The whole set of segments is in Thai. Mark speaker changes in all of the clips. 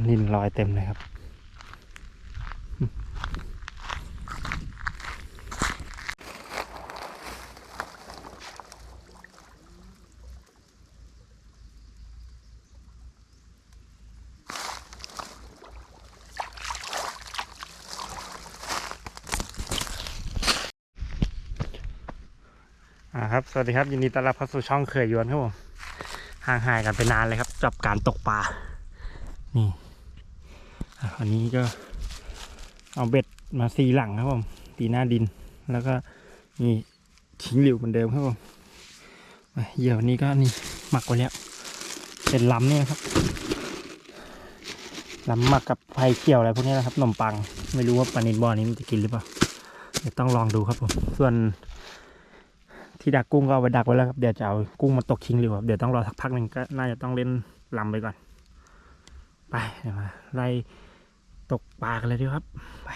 Speaker 1: ปลานินลอยเต็มเลยครับ อ่าครับ สวัสดีครับ ยินดีต้อนรับเข้าสู่ช่องเขยยวนครับผม ห่างหายกันไปนานเลยครับกับการตกปลา นี่ อันนี้ก็เอาเบ็ดมาสีหลังครับผมตีหน้าดิน แล้วก็มีทิ้งหลิวเหมือนเดิมครับผมเหยื่อวันนี้ก็นี่หมักไว้แล้ว เป็นลำเนี่ยครับลำหมักกับไผ่เขียวอะไรพวกนี้นะครับขนมปัง ไม่รู้ว่าปลานินบอนี้มันจะกินหรือเปล่าเดี๋ยวต้องลองดูครับผมส่วนที่ดักกุ้งก็เอาไปดักไว้แล้วครับเดี๋ยวจะเอากุ้งมาตกทิ้งหรือครับเดี๋ยวต้องรอสักพักหนึ่งก็น่าจะต้องเล่นลำไปก่อน ไปเดี๋ยวมาไล่ ตกปลากันเลยดีครับ ไป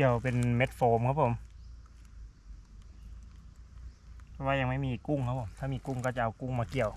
Speaker 1: กี่ยวเป็นเม็ดโฟมครับผมเพราะว่ายังไม่มีกุ้งครับผมถ้ามีกุ้งก็จะเอากุ้งมาเกี่ยว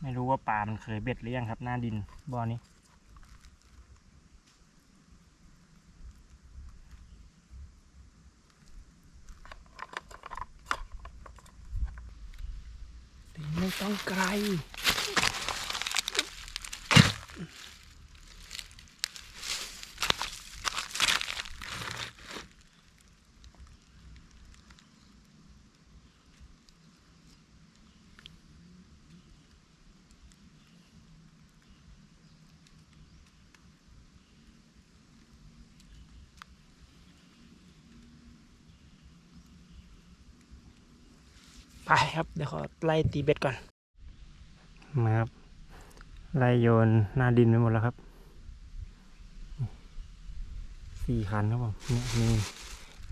Speaker 1: ไม่รู้ว่าปลามันเคยเบ็ดหรือยังครับ หน้าดินบ่อนี้ไม่ต้องไกล ไปครับ เดี๋ยวขอไล่ตีเบ็ดก่อน มาครับ ไล่โยนหน้าดินไปหมดแล้วครับ สี่คันครับผมเนี่ยมี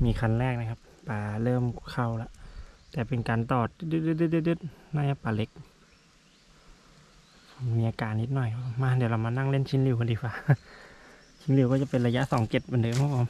Speaker 1: มีคันแรกนะครับปลาเริ่มเข้าแล้ว แต่เป็นการตอดดึดๆๆๆน่าจะปลาเล็ก มีอาการนิดหน่อยมาเดี๋ยวเรามานั่งเล่นชิ้นริวกันดีกว่า ชิ้นริวก็จะเป็นระยะสองเจ็ดเหมือนเดิมครับผม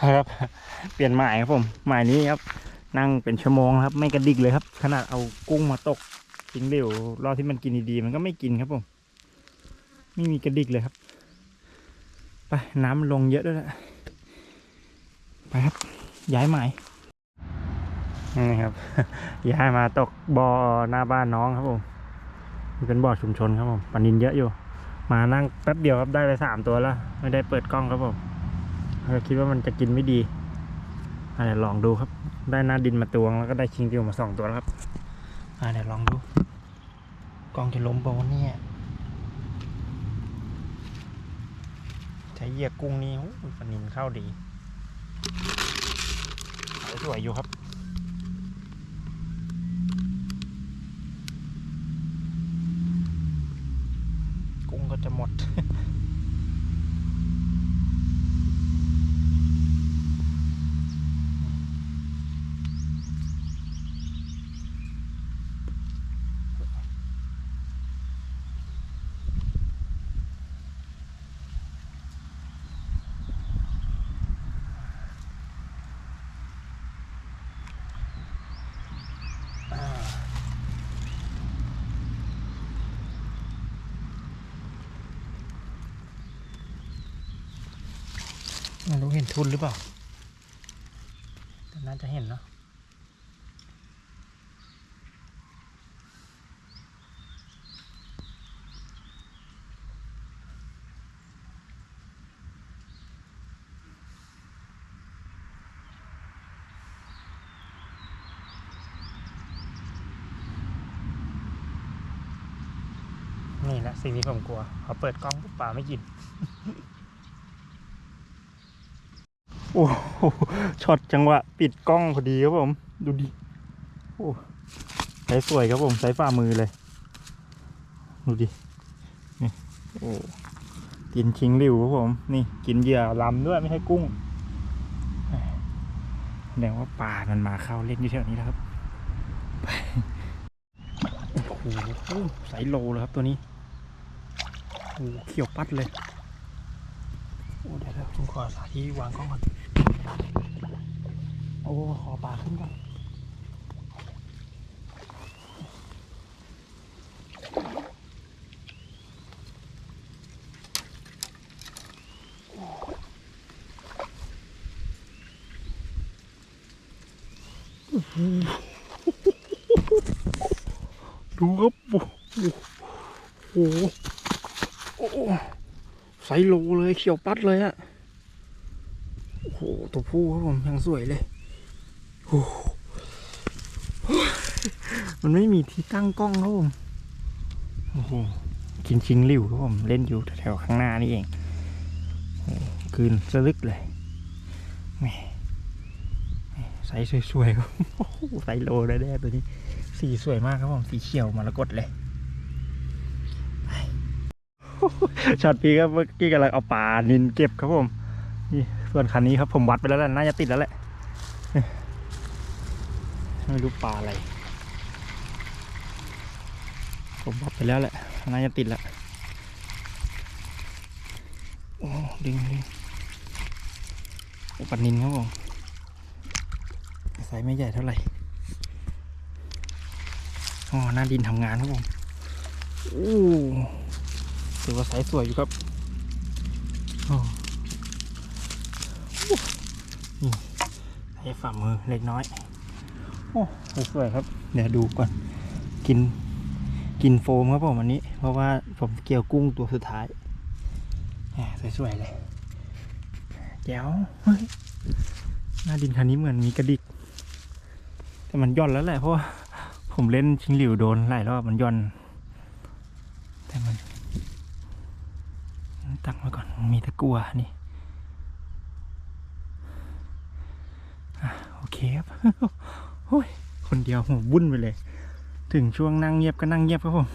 Speaker 1: ครับ เปลี่ยนหมายครับผมหมายนี้ครับนั่งเป็นชั่วโมงครับ ไม่กระดิกเลยครับ ขนาดเอากุ้งมาตกทิ้งเร็วรอบที่มันกินดีๆมันก็ไม่กินครับผม ไม่มีกระดิกเลยครับ ไปน้ำลงเยอะด้วยแหละไปครับ ย้ายหมายนี่ครับ ย้ายมาตกบ่อหน้าบ้านน้องครับผมเป็นบ่อชุมชนครับผมปลานินเยอะอยู่ มานั่งแป๊บเดียวครับได้ไปสามตัวแล้ว ไม่ได้เปิดกล้องครับผม เราคิดว่ามันจะกินไม่ดีอะเดี๋ยวลองดูครับ ได้หน้าดินมาตวงแล้วก็ได้ชิงดิวมาสองตัวแล้วครับอะเดี๋ยวลองดูกล้องจะล้มเปล่าวะเนี่ยใช้เหยียกกุ้งนี่ปนินเข้าดีสวยอยู่ครับกุ้งก็จะหมด ไม่รู้เห็นทุนหรือเปล่าแต่น่าจะเห็นเนาะนี่แหละสิ่งที่ผมกลัวพอเปิดกล้องปุ๊บปลาไม่กิน โอ้โหช็อตจังหวะปิดกล้องพอดีครับผม ดูดิโอ้ใช้สวยครับผมใช้ฝ่ามือเลย ดูดินี่โอ้กินชิงหลิวครับผม นี่กินเหยื่อลำด้วยไม่ใช่กุ้งแสดงว่าปลามันมาเข้าเล่นอยู่แถวนี้แล้วครับโอ้โหไซส์โลเลยครับตัวนี้โอ้เขียวปัดเลย โอ้เดี๋ยวเดี๋ยว ผมขอสาธิตวางกล้องก่อน โอ้ขอปลาขึ้นก่อนดูครับโอ้โหโอ้โหไซส์โลเลยเขียวปัดเลยอะ โอ้โหตัวผู้ครับผมยังสวยเลยโอ้มันไม่มีที่ตั้งกล้องครับผมโอ้โหกินชิงหลิวครับผมเล่นอยู่แถวข้างหน้านี่เองคืนสลึกเลยแหมใสสวยๆครับใสโลได้แน่ตัวนี้ สีสวยมากครับผม สีเขียวมรกตเลยช็อตพี่ครับเมื่อกี้กำลังเอาปลานินเก็บครับผม นี่ ส่วนคันนี้ครับผมวัดไปแล้วแหละน่าจะติดแล้วแหละไม่รู้ปลาอะไร ผมวัดไปแล้วแหละน่าจะติดแล้วโอ้ดึงดึงอ้ปลานินครับผมไซส์ไม่ใหญ่เท่าไหร่อ๋อหน้าดินทำงานครับผมโอ้ถือว่าไซส์สวยอยู่ครับอ๋อ ให้ฝ่ามือเล็กน้อย โอ้สวยๆครับ เดี๋ยวดูก่อน กิน กินโฟมครับผมวันนี้ เพราะว่าผมเกี่ยวกุ้งตัวสุดท้ายแหมสวยๆเลยแจ๋วเฮ้ยหน้าดินคันนี้เหมือนมีกระดิก แต่มันย่อนแล้วแหละเพราะว่าผมเล่นชิงหลิวโดนหลายรอบมันย่อน แต่มันตักมาก่อนมีตะกัวนี่ เคครับโอ้ยคนเดียวหัววุ่นไปเลย ถึงช่วงนั่งเงียบก็นั่งเงียบครับผม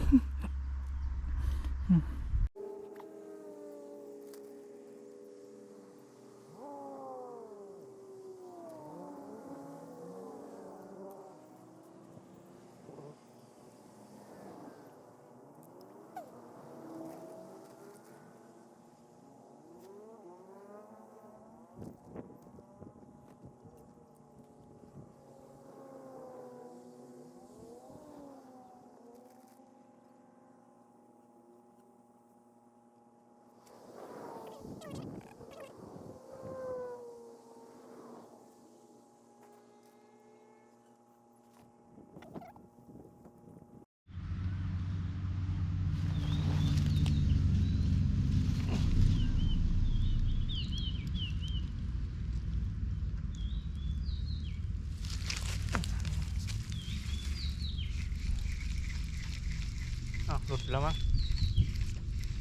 Speaker 1: แล้วมั้ง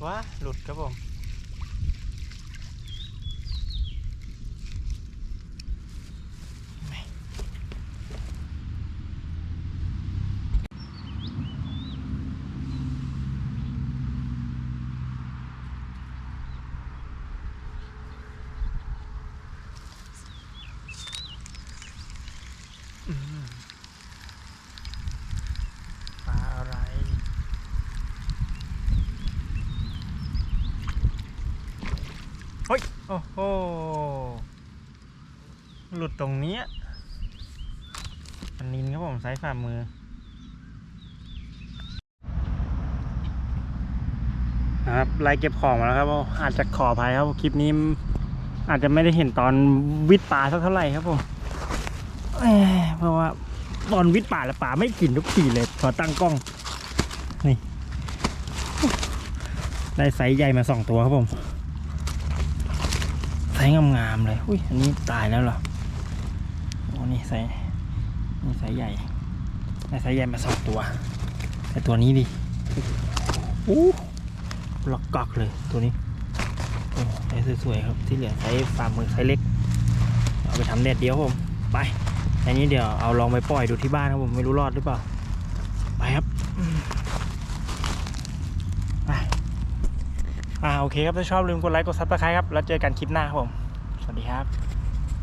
Speaker 1: ว้าหลุดครับผมอืมปลาอะไร เฮ้ย โอ้โห หลุดตรงนี้อันนินครับผมไซส์ฝ่ามือ นะครับไล่เก็บของมาแล้วครับผมอาจจะขออภัยครับ คลิปนี้ อาจจะไม่ได้เห็นตอนวิทย์ป่าสักเท่าไหร่ครับผมเพราะว่าตอนวิทย์ป่าแล้วป่าไม่กินทุกทีเลยพอตั้งกล้อง นี่ ได้ไซส์ใหญ่มาสองตัวครับผม ส์งามๆเลย อุ้ย อันนี้ตายแล้วเหรอ โอ้นี่ไซส์นี่ไซส์ใหญ่ได้ไซส์ใหญ่มาสองตัว แต่ตัวนี้ดิอู้ล็อกกอกเลยตัวนี้โอ้ไซส์สวยๆครับ ที่เหลือไซส์ฝ่ามือไซส์เล็ก เอาไปทำแดดเดียวผม ไป อันนี้เดี๋ยวเอาลองไปปล่อยดูที่บ้านครับผม ไม่รู้รอดหรือเปล่า ไปครับอืมไป อ่าโอเคครับถ้าชอบลืมกดไลค์กดซับสไครต์ครับแล้วเจอกันคลิปหน้าครับผม สวัสดีครับ